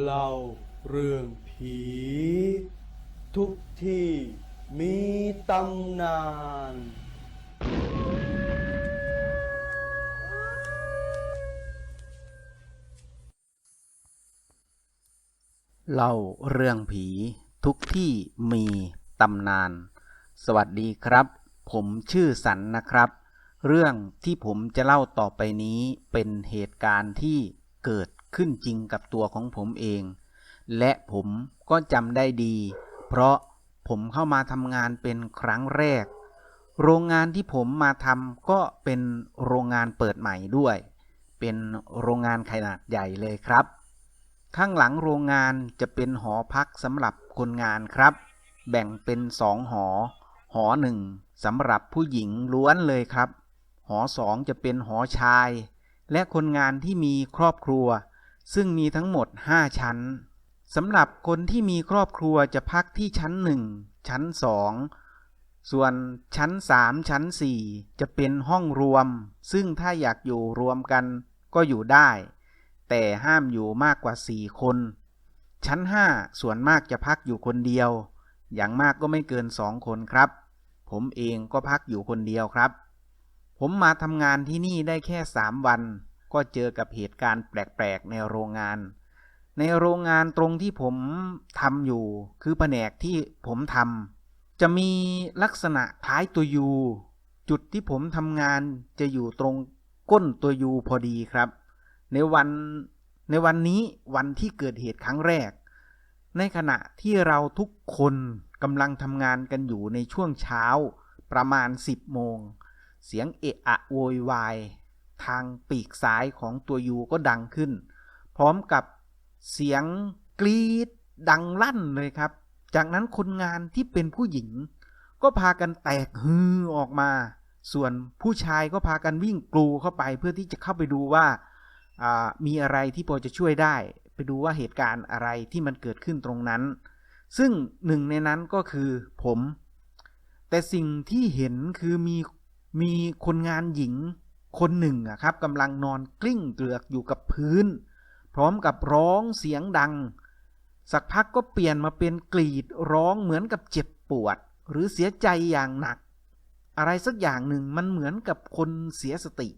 เล่าเรื่องผี ทุกที่มีตำนาน เล่าเรื่องผีทุกที่มีตำนาน สวัสดีครับ ผมชื่อสันนะครับ เรื่องที่ผมจะเล่าต่อไปนี้เป็นเหตุการณ์ที่ เกิดขึ้นจริงกับตัวของผมเอง และผมก็จำได้ดี เพราะผมเข้ามาทำงานเป็นครั้งแรก โรงงานที่ผมมาทำก็เป็นโรงงานเปิดใหม่ด้วย เป็นโรงงานขนาดใหญ่เลยครับ ข้างหลังโรงงานจะเป็นหอพักสำหรับคนงานครับ แบ่งเป็นสองหอ หอหนึ่งสำหรับผู้หญิงล้วนเลยครับ หอสองจะเป็นหอชาย และคนงานที่มีครอบครัว ซึ่งมีทั้งหมด 5 ชั้นสำหรับคนที่มีครอบครัวจะพักที่ชั้น 1 ชั้น 2 ส่วนชั้น 3 ชั้น 4 จะเป็นห้องรวม ซึ่งถ้าอยากอยู่รวมกันก็อยู่ได้ แต่ห้ามอยู่มากกว่า 4 คน ชั้น 5 ส่วนมากจะพักอยู่คนเดียว อย่างมากก็ไม่เกิน 2 คนครับ ผมเองก็พักอยู่คนเดียวครับ ผมมาทำงานที่นี่ได้แค่3วัน ก็เจอกับเหตุการณ์แปลกๆในโรงงาน ในโรงงานตรงที่ผมทำอยู่ คือแผนกที่ผมทำจะมีลักษณะคล้ายตัวยูจุดที่ผมทำงานจะอยู่ตรงก้นตัวยูพอดีครับ ในวันในวันนี้วันที่เกิดเหตุครั้งแรก ในขณะที่เราทุกคนกำลังทำงานกันอยู่ในช่วงเช้าประมาณ 10 โมง เสียงเอะอะโวยวาย ทางปีกซ้ายของตัวยูก็ดังขึ้น พร้อมกับเสียงกรีดดังลั่นเลยครับ จากนั้นคนงานที่เป็นผู้หญิง ก็พากันแตกฮือออกมา ส่วนผู้ชายก็พากันวิ่งกลูเข้าไปเพื่อที่จะเข้าไปดูว่าอ่ามีอะไรที่พอจะช่วยได้ ไปดูว่าเหตุการณ์อะไรที่มันเกิดขึ้นตรงนั้น ซึ่งหนึ่งในนั้นก็คือผม แต่สิ่งที่เห็นคือมี มีคนงานหญิงคนหนึ่งครับกำลังนอนกลิ้งเกลือกอยู่กับพื้น พร้อมกับร้องเสียงดัง สักพักก็เปลี่ยนมาเป็นกรีดร้องเหมือนกับเจ็บปวด หรือเสียใจอย่างหนัก อะไรสักอย่างหนึ่งมันเหมือนกับคนเสียสติ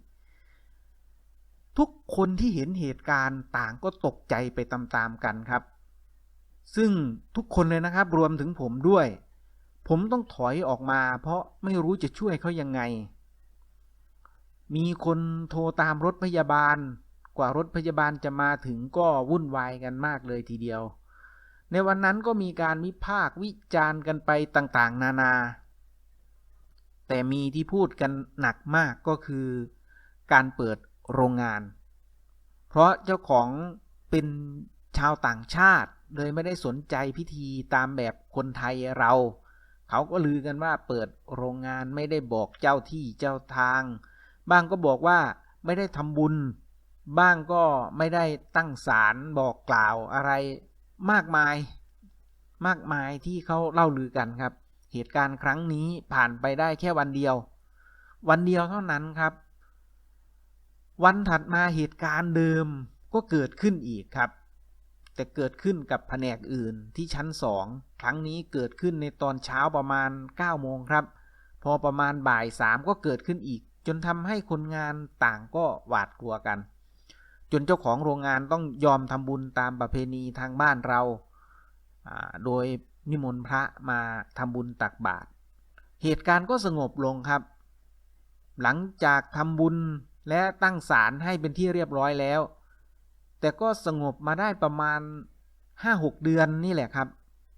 ทุกคนที่เห็นเหตุการณ์ต่างก็ตกใจไปตามๆกันครับ ซึ่งทุกคนเลยนะครับรวมถึงผมด้วย ผมต้องถอยออกมา เพราะไม่รู้จะช่วยเขายังไง มีคนโทรตามรถพยาบาล กว่ารถพยาบาลจะมาถึงก็วุ่นวายกันมากเลยทีเดียว ในวันนั้นก็มีการวิพากษ์วิจารณ์กันไปต่างๆ นานา แต่มีที่พูดกันหนักมากก็คือ การเปิดโรงงาน เพราะเจ้าของเป็นชาวต่างชาติเลยไม่ได้สนใจพิธีตามแบบคนไทยเรา เขาก็ลือกันว่าเปิดโรงงานไม่ได้บอกเจ้าที่เจ้าทาง บ้างก็บอกว่าไม่ได้ทำบุญ บ้างก็ไม่ได้ตั้งศาลบอกกล่าวอะไรมากมาย มากมายที่เขาเล่าลือกันครับ เหตุการณ์ครั้งนี้ผ่านไปได้แค่วันเดียว วันเดียวเท่านั้นครับ วันถัดมาเหตุการณ์เดิมก็เกิดขึ้นอีกครับ แต่เกิดขึ้นกับแผนกอื่นที่ชั้นสองครั้งนี้เกิดขึ้นในตอนเช้าประมาณ9โมงครับ พอประมาณบ่ายสามก็เกิดขึ้นอีก จนทำให้คนงานต่างก็หวาดกลัวกัน จนเจ้าของโรงงานต้องยอมทำบุญตามประเพณีทางบ้านเราอ่าโดยนิมนต์พระมาทำบุญตักบาตรเหตุการณ์ก็สงบลงครับ หลังจากทำบุญและตั้งศาลให้เป็นที่เรียบร้อยแล้ว แต่ก็สงบมาได้ประมาณ 5-6 เดือนนี่แหละครับ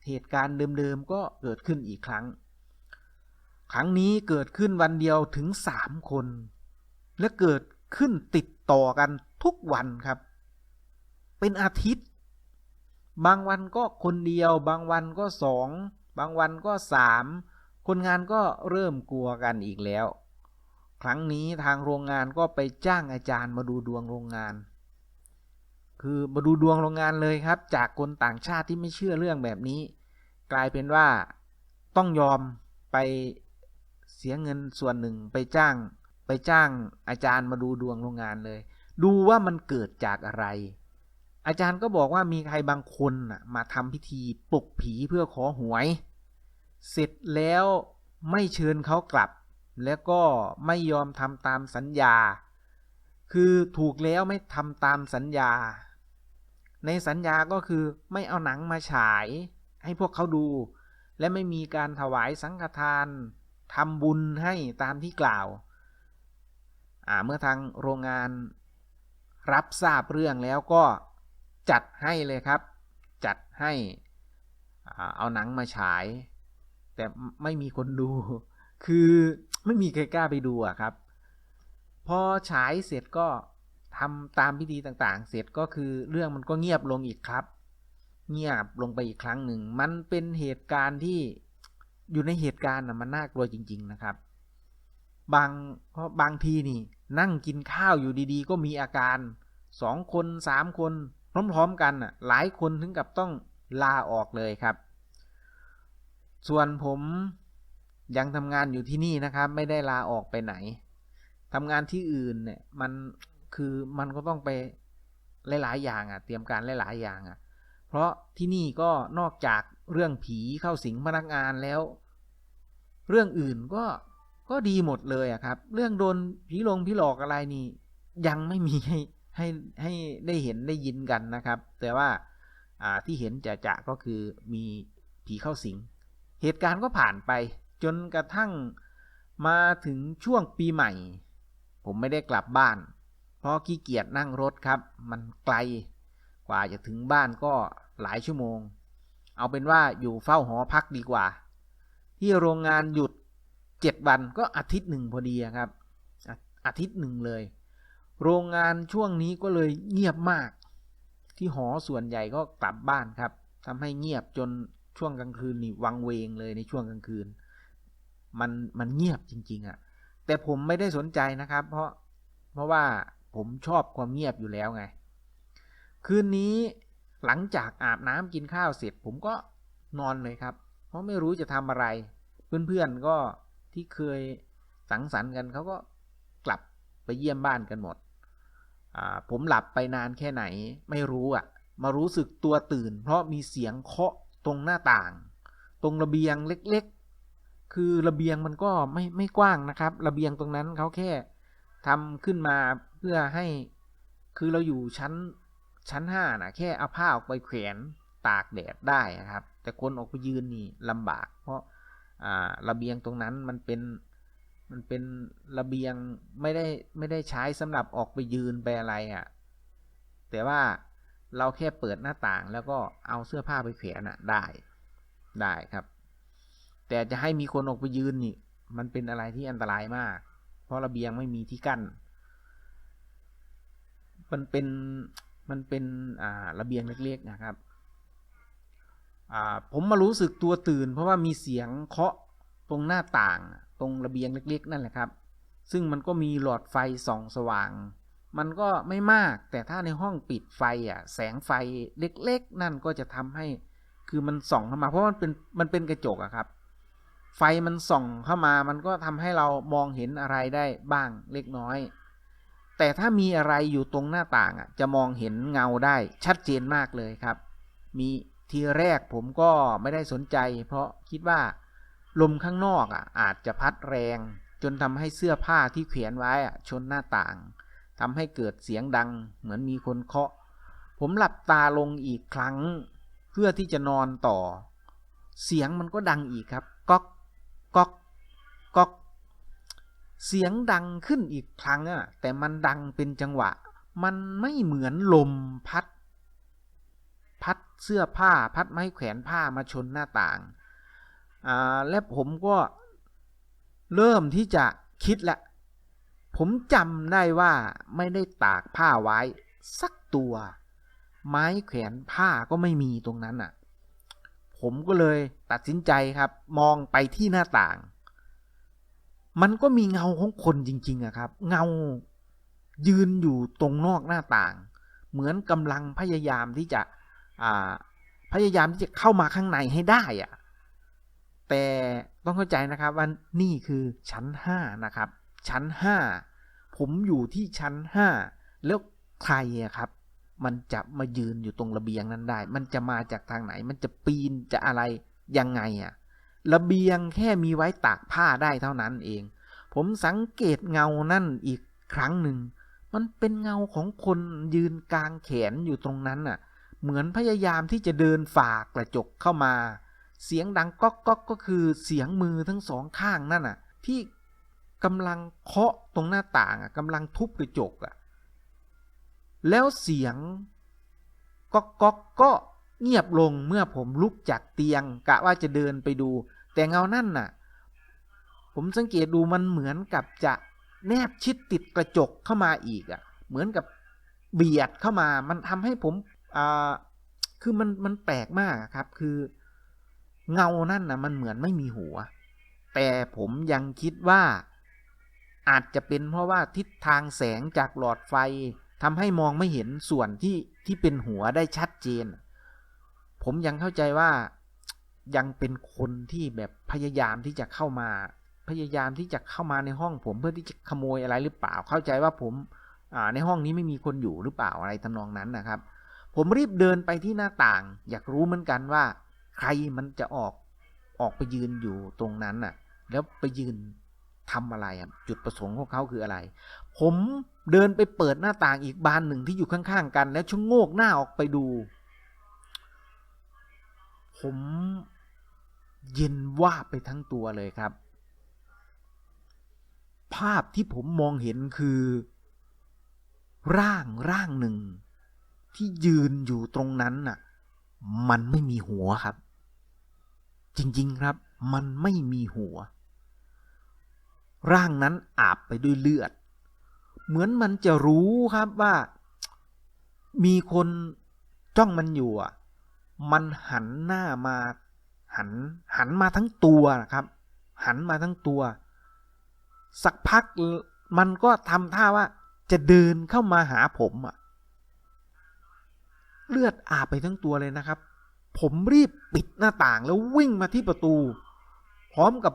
เหตุการณ์เดิมๆก็เกิดขึ้นอีกครั้ง ครั้งนี้เกิดขึ้นวันเดียวถึง 3 คน และเกิดขึ้นติดต่อกันทุกวันครับ เป็นอาทิตย์ บางวันก็คนเดียว บางวันก็สอง บางวันก็สามคนงานก็เริ่มกลัวกันอีกแล้ว ครั้งนี้ทางโรงงานก็ไปจ้างอาจารย์มาดูดวงโรงงาน คือมาดูดวงโรงงานเลยครับ จากคนต่างชาติที่ไม่เชื่อเรื่องแบบนี้ กลายเป็นว่าต้องยอมไปเสียเงินส่วนหนึ่งไปจ้าง ไปจ้างอาจารย์มาดูดวงโรงงานเลย ดูว่ามันเกิดจากอะไร อาจารย์ก็บอกว่ามีใครบางคนมาทำพิธีปลุกผีเพื่อขอหวย เสร็จแล้วไม่เชิญเขากลับ แล้วก็ไม่ยอมทำตามสัญญา คือถูกแล้วไม่ทำตามสัญญา ในสัญญาก็คือไม่เอาหนังมาฉาย ให้พวกเขาดู และไม่มีการถวายสังฆทานทำบุญให้ตามที่กล่าวาเมื่อทางโรงงานรับทราบเรื่องแล้วก็จัดให้เลยครับ จัดให้เอาหนังมาฉาย แต่ไม่มีคนดู คือไม่มีใครกล้าไปดูอะครับ พอฉายเสร็จก็ ทำตามพิธีต่างๆ เสร็จก็คือเรื่องมันก็เงียบลงอีกครับ เงียบลงไปอีกครั้งหนึ่ง มันเป็นเหตุการณ์ที่อยู่ในเหตุการณ์นะมันน่ากลัวจริง ๆนะครับ บางเพราะบางทีนี่ นั่งกินข้าวอยู่ดีๆ ก็มีอาการสองคนสามคนพร้อมๆกันน่ะหลายคนถึงกับต้องลาออกเลยครับ ส่วนผมยังทำงานอยู่ที่นี่นะครับ ไม่ได้ลาออกไปไหนทำงานที่อื่นเนี่ยมัน คือมันก็ต้องไปหลาย ๆ อย่างอะ เตรียมการหลาย ๆ อย่างอะ เพราะที่นี่ก็นอกจากเรื่องผีเข้าสิงพนักงานแล้ว เรื่องอื่นก็ก็ดีหมดเลยอะครับ เรื่องโดนผีลงผีหลอกอะไรนี่ ยังไม่มีให้ให้ให้ได้เห็นได้ยินกันนะครับ แต่ว่าอ่าที่เห็นจะจะก็คือมีผีเข้าสิง เหตุการณ์ก็ผ่านไป จนกระทั่งมาถึงช่วงปีใหม่ ผมไม่ได้กลับบ้าน ราะขี้เกียจนั่งรถครับ มันไกลกว่าจะถึงบ้านก็หลายชั่วโมง เอาเป็นว่าอยู่เฝ้าหอพักดีกว่า ที่โรงงานหยุดเจ็ดวันก็อาทิตย์หนึ่งพอดีครับอาอาทิตย์หนึ่งเลย โรงงานช่วงนี้ก็เลยเงียบมาก ที่หอส่วนใหญ่ก็กลับบ้านครับทำให้เงียบจนช่วงกลางคืนนี่วังเวงเลยในช่วงกลางคืน มันมันเงียบจริง ๆอะ่ะแต่ผมไม่ได้สนใจนะครับ เพราะเพราะว่า ผมชอบความเงียบอยู่แล้วไง คืนนี้หลังจากอาบน้ำกินข้าวเสร็จ ผมก็นอนเลยครับ เพราะไม่รู้จะทำอะไร เพื่อนๆก็ที่เคยสังสรรค์กันเขาก็กลับไปเยี่ยมบ้านกันหมด ผมหลับไปนานแค่ไหนไม่รู้อะ มารู้สึกตัวตื่น เพราะมีเสียงเคาะตรงหน้าต่าง ตรงระเบียงเล็กๆ คือระเบียงมันก็ไม่ไม่กว้างนะครับ ระเบียงตรงนั้นเขาแค่ทำขึ้นมา พื่อให้คือเราอยู่ชั้นชั้นห้านะแค่เอาผ้าออกไปแขวนตากแดดได้นะครับ แต่คนออกไปยืนนี่ลำบาก เพราะอ่าระเบียงตรงนั้นมันเป็นมันเป็นระเบียงไม่ได้ไม่ได้ใช้สำหรับออกไปยืนไปอะไรอะ่ะแต่ว่าเราแค่เปิดหน้าต่างแล้วก็เอาเสื้อผ้าไปแขวนอะได้ได้ครับ แต่จะให้มีคนออกไปยืนนี่ มันเป็นอะไรที่อันตรายมาก เพราะระเบียงไม่มีที่กั้น มันเป็นมันเป็นอ่าระเบียงเล็กๆนะครับอ่าผมมารู้สึกตัวตื่น เพราะว่ามีเสียงเคาะตรงหน้าต่างตรงระเบียงเล็ก ๆ นั่นแหละครับ ซึ่งมันก็มีหลอดไฟส่องสว่าง มันก็ไม่มากแต่ถ้าในห้องปิดไฟอะแสงไฟเล็ก ๆ นั่นก็จะทำให้คือมันส่องเข้ามาเพราะมันเป็นมันเป็นกระจกอะครับ ไฟมันส่องเข้ามามันก็ทำให้เรามองเห็นอะไรได้บ้างเล็กน้อย แต่ถ้ามีอะไรอยู่ตรงหน้าต่างอะจะมองเห็นเงาได้ชัดเจนมากเลยครับ มีทีแรกผมก็ไม่ได้สนใจ เพราะคิดว่าลมข้างนอกอะอาจจะพัดแรง จนทำให้เสื้อผ้าที่เขียนไว้อะชนหน้าต่างทำให้เกิดเสียงดังเหมือนมีคนเคาะ ผมหลับตาลงอีกครั้ง เพื่อที่จะนอนต่อ เสียงมันก็ดังอีกครับก๊อกก๊อกก๊อก เสียงดังขึ้นอีกครั้งอะแต่มันดังเป็นจังหวะ มันไม่เหมือนลมพัด พัดเสื้อผ้าพัดไม้แขวนผ้ามาชนหน้าต่างอ่าและผมก็เริ่มที่จะคิดละผมจำได้ว่าไม่ได้ตากผ้าไว้ สักตัว ไม้แขวนผ้าก็ไม่มีตรงนั้นอะ ผมก็เลยตัดสินใจครับ มองไปที่หน้าต่าง มันก็มีเงาของคนจริง ๆอะครับ เงายืนอยู่ตรงนอกหน้าต่าง เหมือนกำลังพยายามที่จะอ่าพยายามที่จะเข้ามาข้างในให้ได้อะแต่ต้องเข้าใจนะครับว่านี่คือชั้นห้านะครับ ชั้นห้าผมอยู่ที่ชั้นห้าแล้วใครอะครับ มันจะมายืนอยู่ตรงระเบียงนั้นได้ มันจะมาจากทางไหน มันจะปีนจะอะไรยังไงอะ ระเบียงแค่มีไว้ตากผ้าได้เท่านั้นเอง ผมสังเกตเงานั่นอีกครั้งหนึ่ง มันเป็นเงาของคนยืนกลางแขนอยู่ตรงนั้นน่ะ เหมือนพยายามที่จะเดินฝ่ากระจกเข้ามา เสียงดังก๊อกก๊อกก็คือเสียงมือทั้งสองข้างนั่นน่ะ ที่กำลังเคาะตรงหน้าต่างอะกำลังทุบกระจกอะ แล้วเสียงก๊อกก๊อกก็เงียบลงเมื่อผมลุกจากเตียงกะว่าจะเดินไปดู แต่เงานั่นน่ะ ผมสังเกตดูมันเหมือนกับจะแนบชิดติดกระจกเข้ามาอีกอะ เหมือนกับเบียดเข้ามา มันทำให้ผมอ่าคือมันมันแปลกมากครับ คือ เงานั่นนะมันเหมือนไม่มีหัว แต่ผมยังคิดว่า อาจจะเป็นเพราะว่าทิศทางแสงจากหลอดไฟทำให้มองไม่เห็นส่วนที่ที่เป็นหัวได้ชัดเจน ผมยังเข้าใจว่า ยังเป็นคนที่แบบพยายามที่จะเข้ามา พยายามที่จะเข้ามาในห้องผมเพื่อที่จะขโมยอะไรหรือเปล่า เข้าใจว่าผมาในห้องนี้ไม่มีคนอยู่หรือเปล่าอะไรทำนองนั้นนะครับ ผมรีบเดินไปที่หน้าต่าง อยากรู้เหมือนกันว่า ใครมันจะออกออกไปยืนอยู่ตรงนั้นน่ะ แล้วไปยืนทำอะไรจุดประสงค์ของเขาคืออะไร ผมเดินไปเปิดหน้าต่างอีกบานหนึ่งที่อยู่ข้างๆกัน แล้วชะโงกหน้าออกไปดู ผม เย็นว่าบไปทั้งตัวเลยครับ ภาพที่ผมมองเห็นคือ ร่างร่างหนึ่ง ที่ยืนอยู่ตรงนั้นน่ะ มันไม่มีหัวครับ จริงๆครับ มันไม่มีหัว ร่างนั้นอาบไปด้วยเลือด เหมือนมันจะรู้ครับว่า มีคนจ้องมันอยู่อะ มันหันหน้ามา หันหันมาทั้งตัวนะครับ หันมาทั้งตัว สักพักมันก็ทำท่าว่าจะเดินเข้ามาหาผมอะเลือดอาบไปทั้งตัวเลยนะครับ ผมรีบปิดหน้าต่างแล้ววิ่งมาที่ประตู พร้อมกับ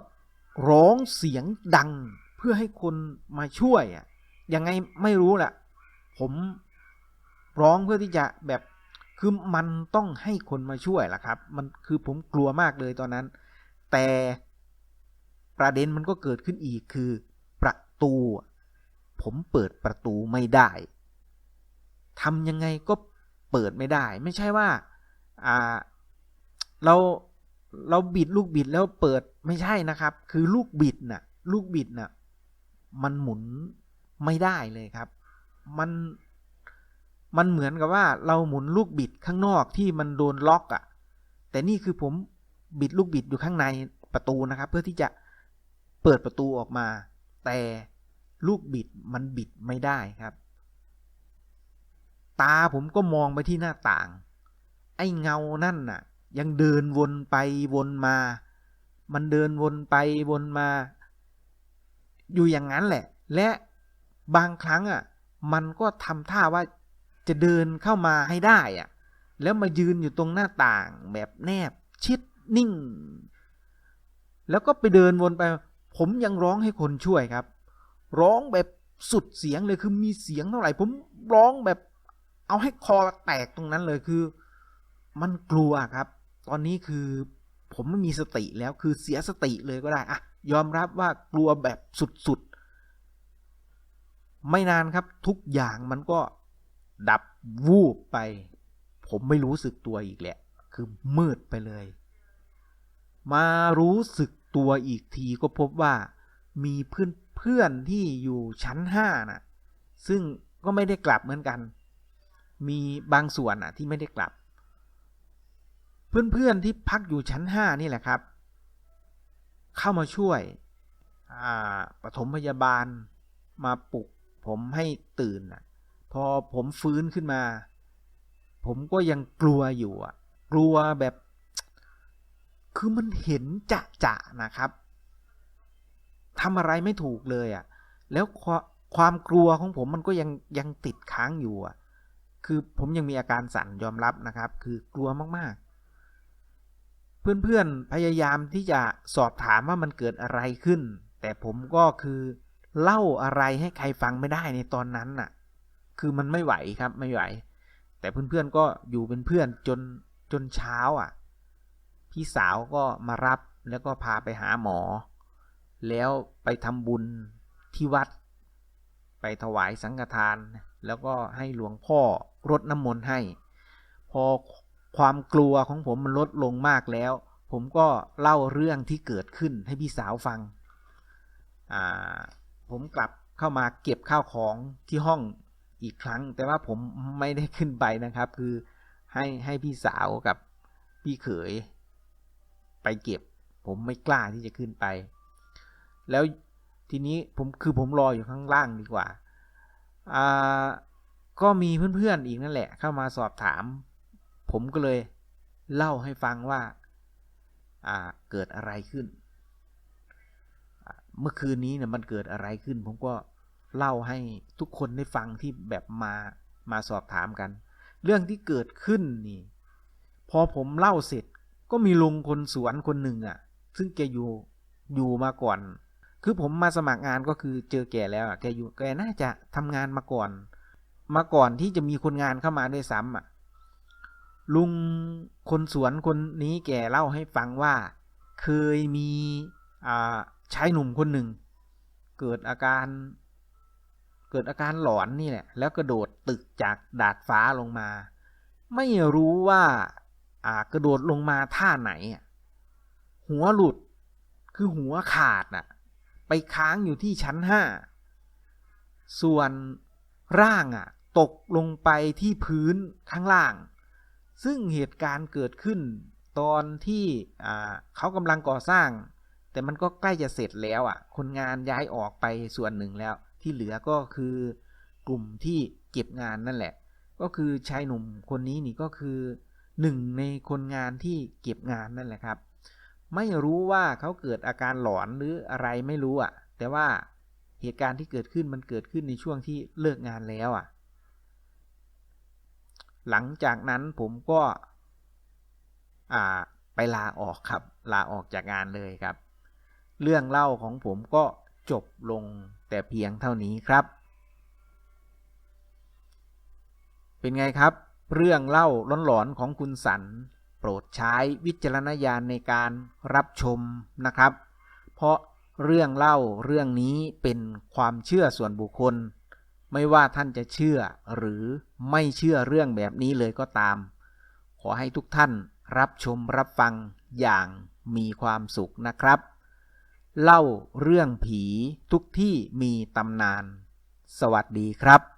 ร้องเสียงดังเพื่อให้คนมาช่วยอะยังไงไม่รู้แหละผมร้องเพื่อที่จะแบบ คือมันต้องให้คนมาช่วยล่ะครับ มันคือผมกลัวมากเลยตอนนั้น แต่ประเด็นมันก็เกิดขึ้นอีกคือประตู ผมเปิดประตูไม่ได้ทำยังไงก็เปิดไม่ได้ ไม่ใช่ว่าอ่าเราเราบิดลูกบิดแล้วเปิดไม่ใช่นะครับ คือลูกบิดน่ะลูกบิดน่ะมันหมุนไม่ได้เลยครับ มัน มันเหมือนกับว่าเราหมุนลูกบิดข้างนอกที่มันโดนล็อกอะ่ะ แต่นี่คือผมบิดลูกบิดอยู่ข้างในประตูนะครับ เพื่อที่จะเปิดประตูออกมา แต่ลูกบิดมันบิดไม่ได้ครับ ตาผมก็มองไปที่หน้าต่าง ไอ้เงานั่นน่ะ ยังเดินวนไปวนมา มันเดินวนไปวนมา อยู่อย่างนั้นแหละ และบางครั้งอะ มันก็ทำท่าว่า จะเดินเข้ามาให้ได้อะแล้วมายืนอยู่ตรงหน้าต่างแบบแนบชิดนิ่ง แล้วก็ไปเดินวนไป ผมยังร้องให้คนช่วยครับ ร้องแบบสุดเสียงเลยคือมีเสียงเท่าไหร่ ผมร้องแบบเอาให้คอแตกตรงนั้นเลยคือ มันกลัวครับ ตอนนี้คือผมไม่มีสติแล้วคือเสียสติเลยก็ได้อะยอมรับว่ากลัวแบบสุดๆ ไม่นานครับทุกอย่างมันก็ ดับวูบไป ผมไม่รู้สึกตัวอีกแหละ คือมืดไปเลย มารู้สึกตัวอีกทีก็พบว่ามีเพื่อนเพื่อนที่อยู่ชั้นห้าน่ะ ซึ่งก็ไม่ได้กลับเหมือนกัน มีบางส่วนน่ะที่ไม่ได้กลับ เพื่อนๆที่พักอยู่ชั้นห้านี่แหละครับ เข้ามาช่วยปฐมพยาบาลมาปลุกผมให้ตื่นน่ะ พอผมฟื้นขึ้นมา ผมก็ยังกลัวอยู่อะ กลัวแบบ คือมันเห็นจะจะนะครับทำอะไรไม่ถูกเลยอะ แล้วความกลัวของผมมันก็ยังยังติดค้างอยู่อะ คือผมยังมีอาการสั่นยอมรับนะครับ คือกลัวมากๆ เพื่อนๆพยายามที่จะสอบถามว่ามันเกิดอะไรขึ้น แต่ผมก็คือเล่าอะไรให้ใครฟังไม่ได้ในตอนนั้นน่ะ คือมันไม่ไหวครับไม่ไหว แต่เพื่อนๆก็อยู่เป็นเพื่อนจนจนเช้าอะ พี่สาวก็มารับแล้วก็พาไปหาหมอ แล้วไปทำบุญที่วัด ไปถวายสังฆทาน แล้วก็ให้หลวงพ่อรดน้ำมนต์ให้ พอความกลัวของผมมันลดลงมากแล้ว ผมก็เล่าเรื่องที่เกิดขึ้นให้พี่สาวฟัง ผมกลับเข้ามาเก็บข้าวของที่ห้อง อีกครั้ง แต่ว่าผมไม่ได้ขึ้นไปนะครับ คือให้ให้พี่สาวกับพี่เขย ไปเก็บ ผมไม่กล้าที่จะขึ้นไป แล้วทีนี้ผมคือผมรออยู่ข้างล่างดีกว่าอ่าก็มีเพื่อนๆอีกนั่นแหละ เข้ามาสอบถาม ผมก็เลยเล่าให้ฟังว่าอ่าเกิดอะไรขึ้น เมื่อคืนนี้เนี่ยมันเกิดอะไรขึ้น ผมก็ เล่าให้ทุกคนได้ฟังที่แบบมามาสอบถามกัน เรื่องที่เกิดขึ้นนี่ พอผมเล่าเสร็จก็มีลุงคนสวนคนหนึ่งอะ ซึ่งแกอยู่อยู่มาก่อน คือผมมาสมัครงานก็คือเจอแกแล้วอะแกอยู่แกน่าจะทำงานมาก่อน มาก่อนที่จะมีคนงานเข้ามาด้วยซ้ำอะลุงคนสวนคนนี้แกเล่าให้ฟังว่า เคยมีอ่าชายหนุ่มคนหนึ่ง เกิดอาการ เกิดอาการหลอนนี่แหละแล้วกระโดดตึกจากดาดฟ้าลงมา ไม่รู้ว่าอ่ากระโดดลงมาท่าไหน หัวหลุดคือหัวขาดน่ะไปค้างอยู่ที่ชั้นห้าส่วนร่างอะตกลงไปที่พื้นข้างล่าง ซึ่งเหตุการณ์เกิดขึ้นตอนที่อ่าเขากำลังก่อสร้าง แต่มันก็ใกล้จะเสร็จแล้วอะ คนงานย้ายออกไปส่วนหนึ่งแล้ว ที่เหลือก็คือกลุ่มที่เก็บงานนั่นแหละ ก็คือชายหนุ่มคนนี้นี่ก็คือหนึ่งในคนงานที่เก็บงานนั่นแหละครับ ไม่รู้ว่าเขาเกิดอาการหลอนหรืออะไรไม่รู้อะ แต่ว่าเหตุการณ์ที่เกิดขึ้นมันเกิดขึ้นในช่วงที่เลิกงานแล้วอะ หลังจากนั้นผมก็อ่าไปลาออกครับ ลาออกจากงานเลยครับ เรื่องเล่าของผมก็จบลง แต่เพียงเท่านี้ครับ เป็นไงครับ เรื่องเล่าหลอนๆของคุณสัน โปรดใช้วิจารณญาณในการรับชมนะครับ เพราะเรื่องเล่าเรื่องนี้เป็นความเชื่อส่วนบุคคล ไม่ว่าท่านจะเชื่อหรือไม่เชื่อเรื่องแบบนี้เลยก็ตาม ขอให้ทุกท่านรับชมรับฟังอย่างมีความสุขนะครับ เล่าเรื่องผีทุกที่มีตำนาน สวัสดีครับ